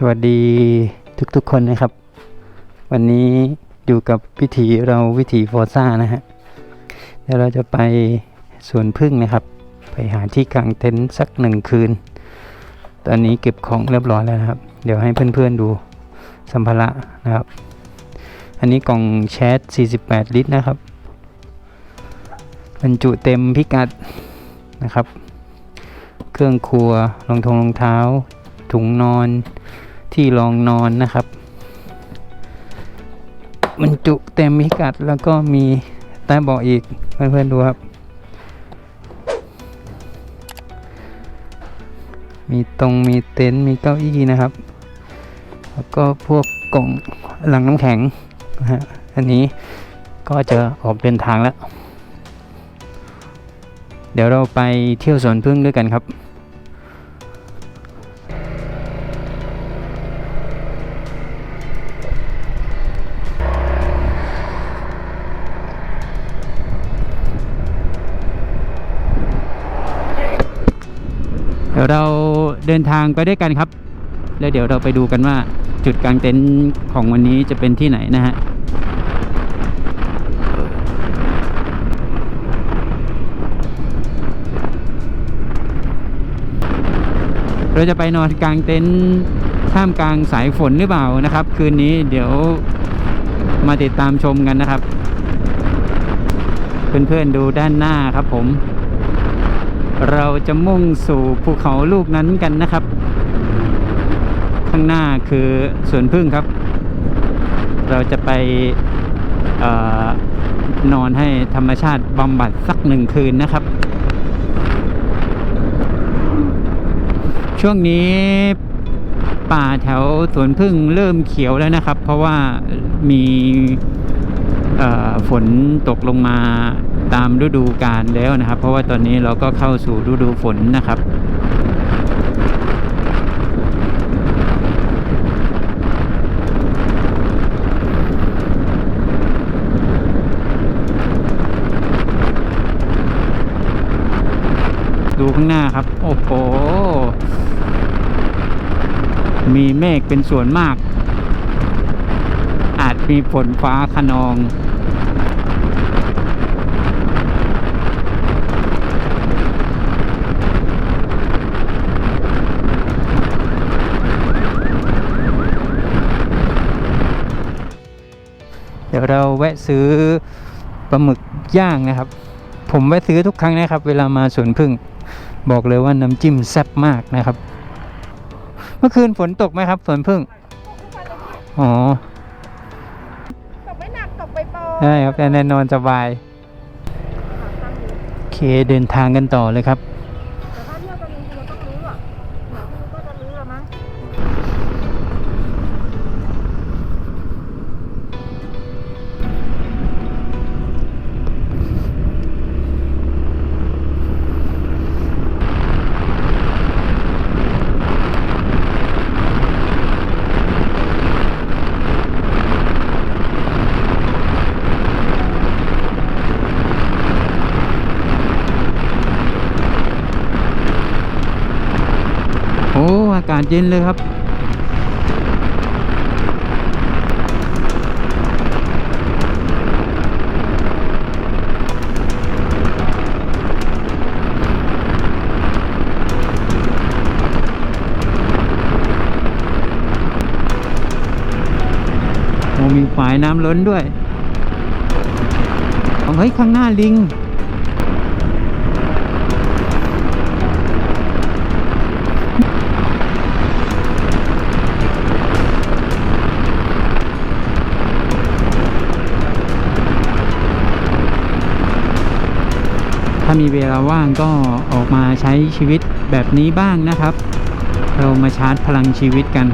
สวัสดีทุกๆคนนะครับ วันนี้อยู่กับวิถีเราวิถีฟอร์ซ่านะฮะเดี๋ยวเราจะไปสวนพึ่งนะครับ ไปหาที่กางเต็นท์สักหนึ่งคืน ตอนนี้เก็บของเรียบร้อยแล้วนะครับ เดี๋ยวให้เพื่อนๆดูสัมภาระนะครับ อันนี้กล่องแชท 48 ลิตรนะครับบรรจุเต็มพิกัดนะครับ เครื่องครัวรองทงรองเท้าถุงนอน ที่รองนอนนะครับมันจุเต็มพิกัดแล้วก็มีใต้เบาะอีกเพื่อนๆดูครับ มีตรงมีเต็นท์มีเก้าอี้นะครับ แล้วก็พวกกล่องหลังน้ำแข็งนะฮะอันนี้ก็จะออกเดินทางแล้ว เดี๋ยวเราไปเที่ยวสวนพึ่งด้วยกันครับ เดินทางไปด้วยกันครับ แล้วเดี๋ยวเราไปดูกันว่าจุดกลางเต็นท์ของวันนี้จะเป็นที่ไหนนะฮะเราจะไปนอนกลางเต็นท์ท่ามกลางสายฝนหรือเปล่านะครับ คืนนี้เดี๋ยวมาติดตามชมกันนะครับ เพื่อนๆดูด้านหน้าครับผม เราจะมุ่งสู่ภูเขาลูกนั้นกันนะครับ ข้างหน้าคือสวนพึ่งครับ เราจะไปออนอนให้ธรรมชาติบำบัดสักหนึ่งคืนนะครับ ช่วงนี้ป่าแถวสวนพึ่งเริ่มเขียวแล้วนะครับ เพราะว่ามีฝนตกลงมา ตามฤดูกาลแล้วนะครับ เพราะว่าตอนนี้เราก็เข้าสู่ฤดูฝนนะครับดูข้างหน้าครับ โอ้โห มีเมฆเป็นส่วนมาก อาจมีฝนฟ้าขนอง ดี๋ยวเราแวะซื้อปลาหมึกย่างนะครับ ผมแวะซื้อทุกครั้งนะครับ เวลามาสวนพึ่ง บอกเลยว่าน้ำจิ้มแซ่บมากนะครับ เมื่อคืนฝนตกไหมครับสวนพึ่ง อ๋อ ตกไม่หนักตกไปโปรได้ครับแน่นอนสบาย โอเคเดินทางกันต่อเลยครับ เย็นเลยครับโอ้มีฝายน้ำล้นด้วยเอาเฮ้ยข้างหน้าลิง ถ้ามีเวลาว่างก็ออกมาใช้ชีวิตแบบนี้บ้างนะครับ เรามาชาร์จพลังชีวิตกัน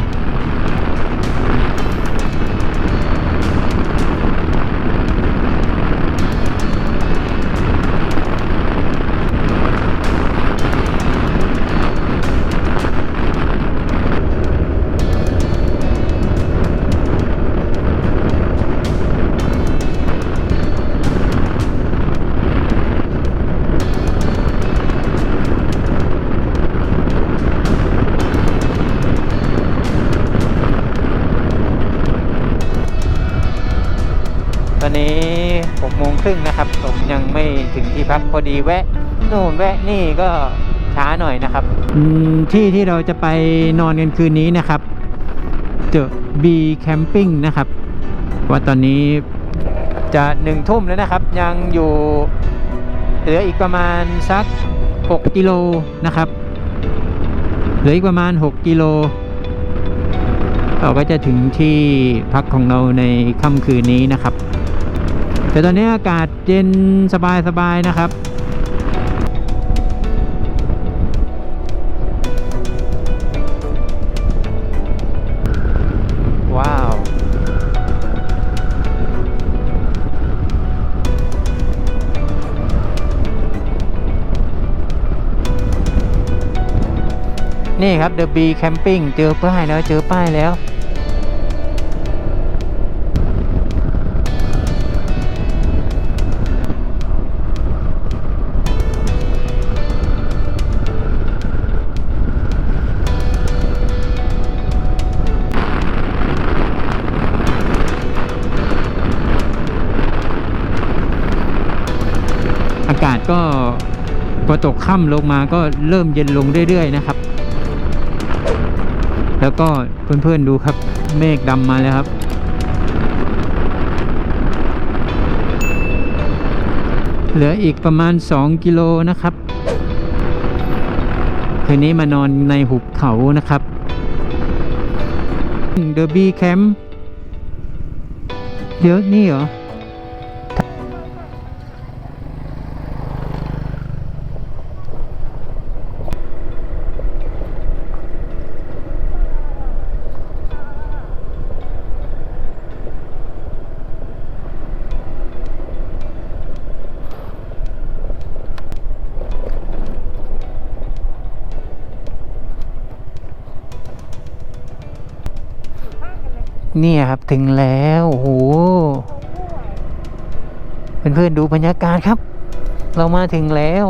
ครึ่งนะครับ ผมยังไม่ถึงที่พักพอดีแวะนู่นแวะนี่ก็ช้าหน่อยนะครับที่ที่เราจะไปนอนกันคืนนี้นะครับ The B Camping นะครับ ว่าตอนนี้จะหนึ่งทุ่มแล้วนะครับ ยังอยู่เหลืออีกประมาณสัก 6 กิโลนะครับเหลืออีกประมาณ 6 กิโล เราก็จะถึงที่พักของเราในค่ำคืนนี้นะครับ แต่ตอนนี้อากาศเย็นสบายๆนะครับ ว้าว นี่ครับ The Bee Camping เจอป้ายแล้วเจอป้ายแล้ว อากาศก็พอตกค่ำลงมาก็เริ่มเย็นลงเรื่อยๆนะครับ แล้วก็เพื่อนๆดูครับเมฆดำมาแล้วครับ เหลืออีกประมาณ 2 กิโลนะครับ คืนนี้มานอนในหุบเขานะครับ The Bee Camp เดี๋ยวนี่เหรอ นี่ครับถึงแล้วโอ้โหเพื่อนๆดูบรรยากาศครับ เรามาถึงแล้ว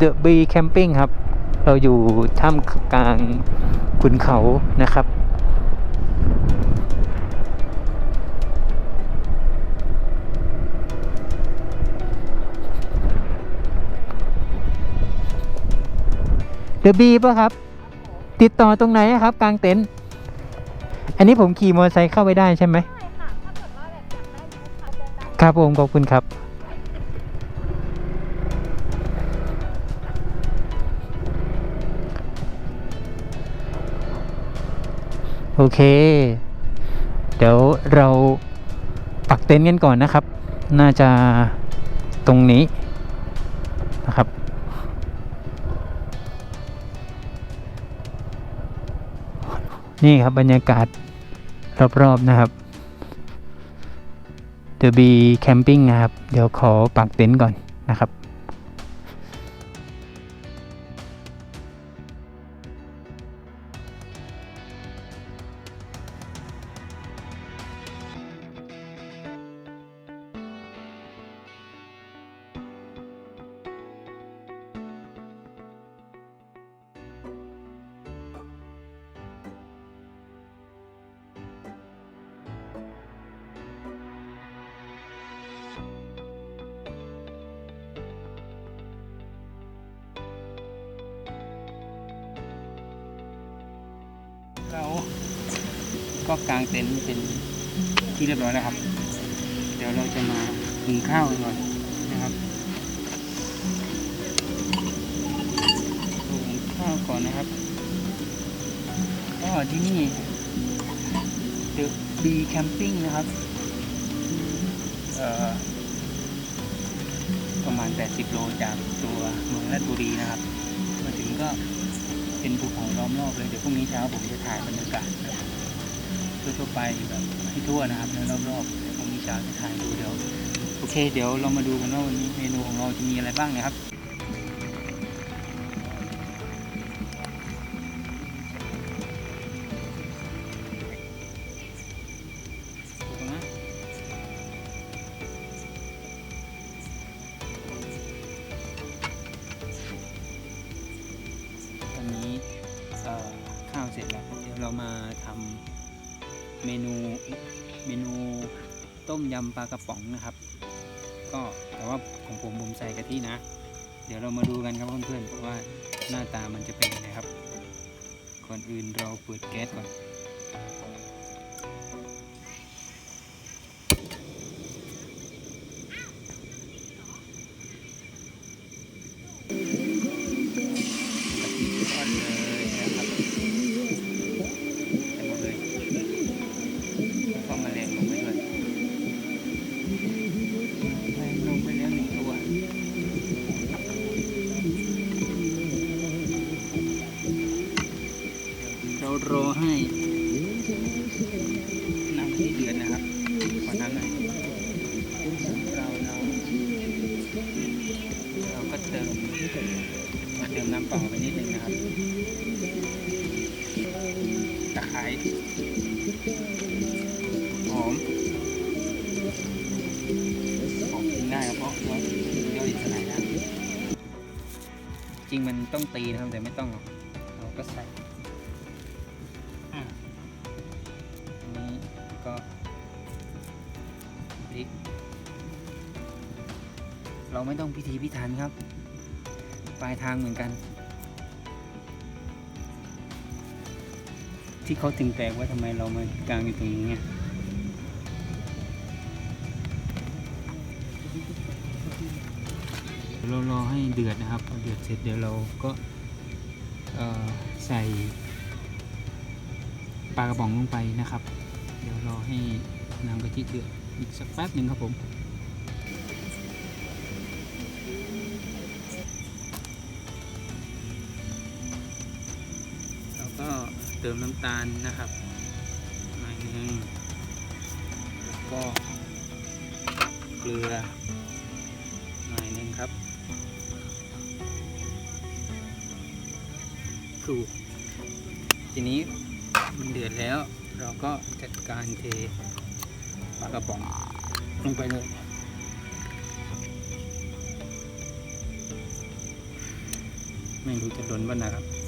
The b e Camping ครับ เราอยู่ท่ามกลางขุนเขานะครับ The Bee ป่ะครับ ติดต่อตรงไหนครับ กลางเต็นท์ อันนี้ผมขี่มอเตอร์ไซค์เข้าไปได้ใช่ไหมใช่ค่ะถ้าเกิดว่าแบบอยากได้รูปเขาเดินได้ครับผมขอบคุณครับ โอเค เดี๋ยวเราปักเต็นท์กันก่อนนะครับ น่าจะตรงนี้นะครับนี่ครับบรรยากาศ รอบๆนะครับ The Bee Camping นะครับ เดี๋ยวขอปักเต็นท์ก่อนนะครับ ก็กางเต็นท์เป็นที่เรียบร้อยแล้วครับ เดี๋ยวเราจะมาหุงข้าวกันก่อนนะครับหุงข้าวก่อนนะครับก็ที่นี่ The B Camping นะครับเอ่อประมาณ 80 โลจากตัวเมืองราชบุรีนะครับมาถึงก็เป็นภูเขาล้อมรอบเลย เดี๋ยวพรุ่งนี้เช้าผมจะถ่ายบรรยากาศแบบ ทั่วๆไปแบบให้ทั่วนะครับในรอบๆเดี๋ยวพรุ่งนี้เช้าจะถ่ายดูเดี๋ยวโอเค เดี๋ยวเรามาดูกันว่าวันนี้เมนูของเราจะมีอะไรบ้างนะครับ เมาทำเมนูเมนูต้มยำปลากระป๋องนะครับ ก็แต่ว่าของผมผมใส่กะทินะ เดี๋ยวเรามาดูกันครับเพื่อนๆว่าหน้าตามันจะเป็นยังไงครับ ก่อนอื่นเราเปิดแก๊สก่อน รอให้น้ำที่เดือดนะครับขอน้ำหน่อยเราเราเราก็เติมเติมน้ำเปล่าไปนิดนึงนะครับตะไคร้หอมหอมกินได้ครับเพราะว่าย่อยสลายได้จริงมันต้องตีนะครับแต่ไม่ต้องเราก็ใส่ เราไม่ต้องพิธีพิถันครับ ปลายทางเหมือนกัน ที่เขาถึงแตกว่าทำไมเรามากลางอยู่ตรงนี้ไงเรารอให้เดือดนะครับพอเดือดเสร็จเดี๋ยวเราก็ใส่ปลากระป๋องลงไปนะครับ เดี๋ยวรอให้น้ำกะทิเดือดอีกสักแป๊บหนึ่งครับผม ติมน้ำตาลนะครับหน่อยหนึงแล้วก็เกลือหน่อยหนึงครับถูกทีนี้มันเดือดแล้ว เราก็จัดการเทปลากระป๋องลงไปเลยไม่รู้จะล้นบ้านนะครับ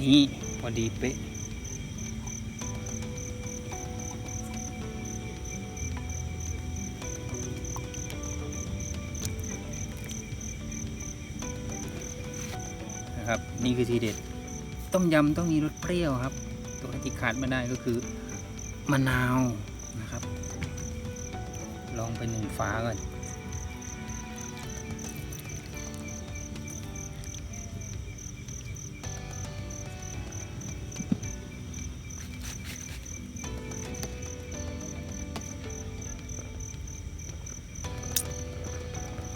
นี่พอดีเป๊ะนะครับนี่คือทีเด็ดต้มยำต้องมีรสเปรี้ยวครับ ตัวที่ขาดไม่ได้ก็คือมะนาวนะครับ ลองไปหนึ่งฟ้าก่อน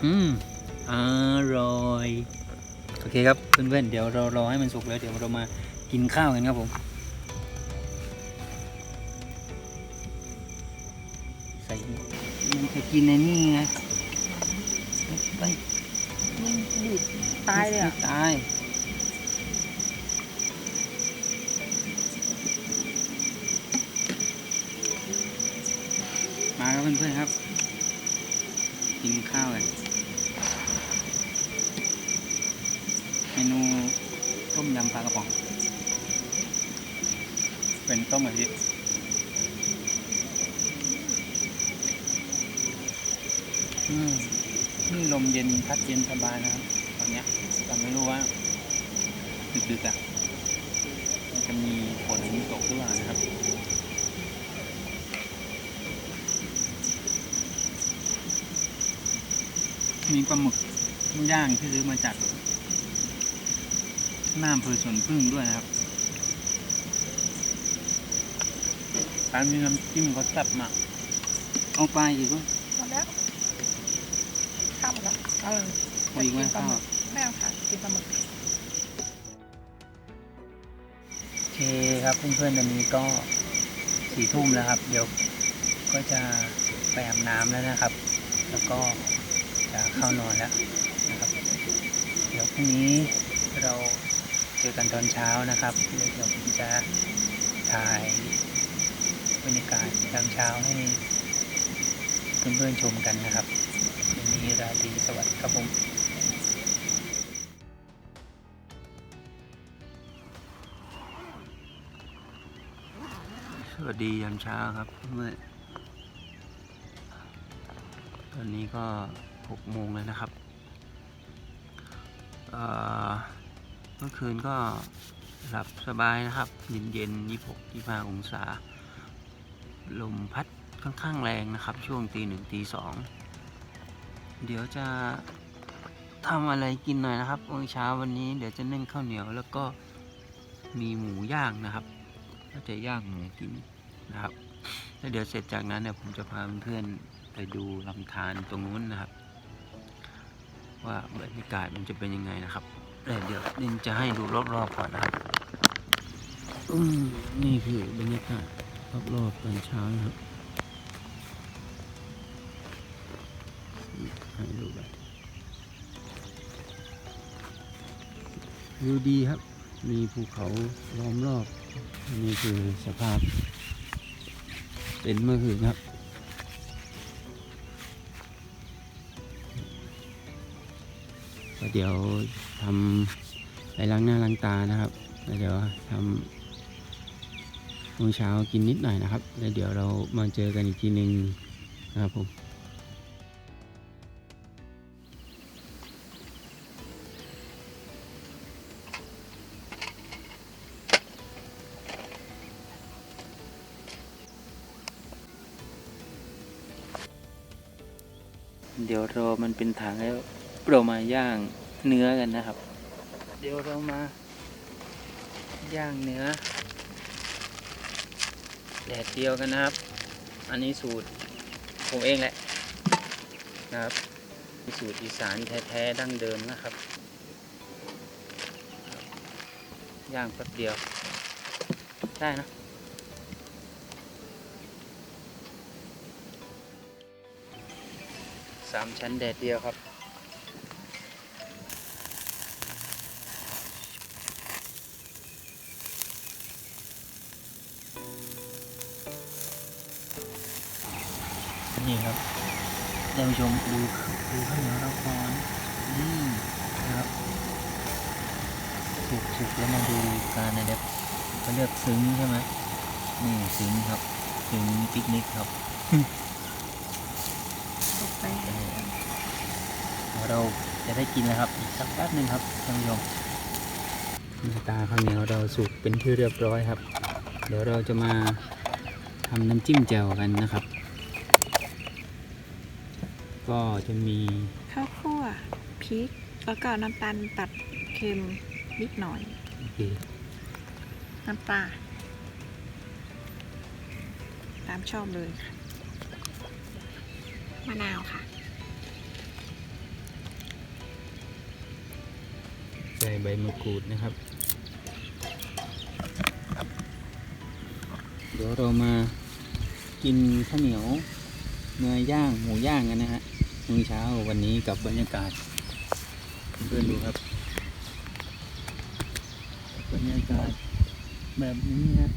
อืมอร่อย โอเคครับเพื่อนๆ เดี๋ยวเรารอให้มันสุกแล้ว เดี๋ยวเรามากินข้าวกันครับผมใส่มันจะกินในนี่ไงไปดีดตายเลยอะตาย มาครับเพื่อนๆครับ กินข้าวกัน เมนูต้มยำปลากระป๋อง เป็นต้มกะทิอืมนี่ลมเย็นพัดเย็นสบายนะครับ ตอนเนี้ยแต่ไม่รู้ว่า ดึกๆอะ มันจะมีฝนตกหรือเปล่านะครับ มีปลาหมึกย่างที่ซื้อมาจากหน้าอำเภอสวนพึ่งด้วยนะครับร้านมีน้ำจิ้มเขาแซ่บมากเอาไปอีกวะหมดแล้วข้าวหมดแล้วเออเอาอีกไหมข้าวไม่เอาค่ะกินปลาหมึกโอเคครับเพื่อนๆตอนนี้ก็สี่ทุ่มแล้วครับ เดี๋ยวก็จะไปอาบน้ำแล้วนะครับ แล้วก็ จะเข้านอนแล้วนะครับ เดี๋ยวพรุ่งนี้เราเจอกันตอนเช้านะครับเดี๋ยวผมจะถ่ายบรรยากาศยามเช้าให้เพื่อนๆชมกันนะครับคืนนี้ราตรีสวัสดิ์ครับผมสวัสดียามเช้าครับเมื่อตอนนี้ก็ หกโมงแล้วนะครับเมื่อคืนก็หลับสบายนะครับ เย็นเย็นยี่หกยี่ห้าองศา ลมพัดค่อนข้างแรงนะครับ ช่วงตีหนึ่งตีสองเดี๋ยวจะทำอะไรกินหน่อยนะครับมื้อเช้าวันนี้เดี๋ยวจะนึ่งข้าวเหนียว แล้วก็มีหมูย่างนะครับก็จะย่างหมูกินนะครับแล้วเดี๋ยวเสร็จจากนั้นเนี่ยผมจะพาเพื่อนไปดูลำธารตรงนู้นนะครับ ว่าบรรยากาศมันจะเป็นยังไงนะครับแต่เดี๋ยวนินจะให้ดูรอบๆก่อนนะครับนี่คือบรรยากาศรอบๆตอนเช้านะครับให้ดูแบบวิวดีครับ มีภูเขาล้อมรอบ นี่คือสภาพ เป็นเมื่อคืนครับ เดี๋ยวทำไปล้างหน้าล้างตานะครับแล้วเดี๋ยวทำมื้อเช้ากินนิดหน่อยนะครับแล้วเดี๋ยวเรามาเจอกันอีกทีหนึ่งนะครับผมเดี๋ยวรอมันเป็นถังแล้วเรามาย่าง เนื้อกันนะครับ เดี๋ยวเรามา ย่างเนื้อแดดเดียวกันนะครับ อันนี้สูตรผมเองแหละนะครับสูตรอีสานแท้ๆดั้งเดิมนะครับ ย่างแป๊บเดียว ได้นะสามชั้นแดดเดียวครับ ผู้ชมดูดูข้าวเหนียวเราก่อนนี่นะครับสุกสุกแล้วมาดูการอะไรแบเขาเรียกซึ้งใช่ไหมนี่ซึ้งครับซึ้งปิกนิกครับตกไปเดี๋ยวเราจะได้กินแล้วครับอีกสักแป๊บหนึ่งครับท่านผู้ชมหน้าตาข้าวเหนียวเราสุกเป็นที่เรียบร้อยครับ เดี๋ยวเราจะมาทำน้ำจิ้มแจ่วกันนะครับ ก็จะมีข้าวคั่วพริกแล้วก็น้ำตาลตัดเค็มนิดหน่อย โอเคน้ำปลาตามชอบเลยค่ะมะนาวค่ะ ใส่ใบมะกรูดนะครับ เดี๋ยวเรามากินข้าวเหนียวเนื้อย่างหมูย่างกันนะฮะ มื้อเช้าวันนี้กับบรรยากาศเพื่อนดูครับ บรรยากาศแบบนี้นะ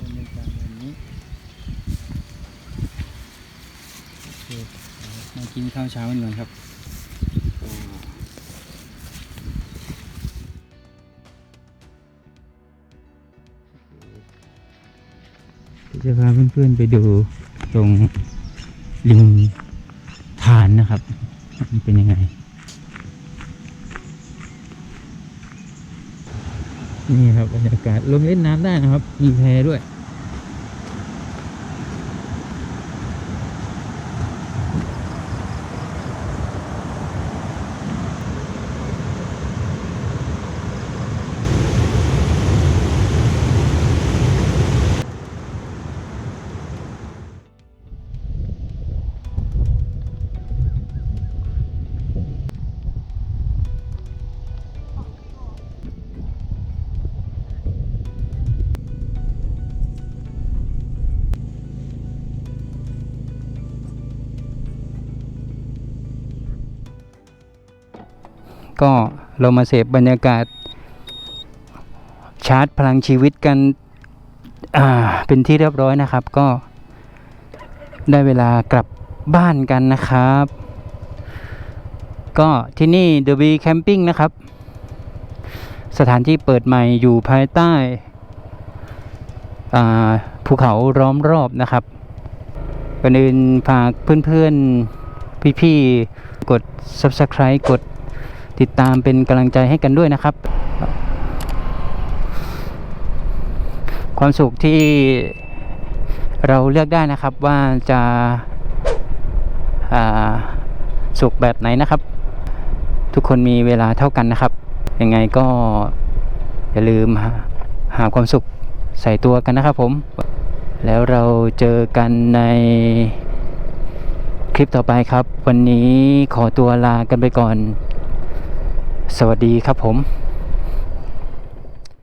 บรรยากาศแบบนี้มากินข้าวเช้ากันก่อนครับ จะพาเพื่อนๆไปดูตรงริมฐานนะครับ มันเป็นยังไงนี่ครับบรรยากาศลงเล่นน้ำได้นะครับ มีแพด้วย ก็เรามาเสพบรรยากาศ ชาร์จพลังชีวิตกันเป็นที่เรียบร้อยนะครับ ก็ได้เวลากลับบ้านกันนะครับ ก็ที่นี่ The B Camping นะครับ สถานที่เปิดใหม่อยู่ภายใต้ภูเขาล้อมรอบนะครับก่อนอื่นฝากเพื่อนๆ พี่ๆ กด Subscribe กด ติดตามเป็นกำลังใจให้กันด้วยนะครับ ความสุขที่เราเลือกได้นะครับว่าจะาสุขแบบไหนนะครับ ทุกคนมีเวลาเท่ากันนะครับ ยังไงก็อย่าลืมหาหาความสุขใส่ตัวกันนะครับผม แล้วเราเจอกันในคลิปต่อไปครับ วันนี้ขอตัวลากันไปก่อน สวัสดีครับผม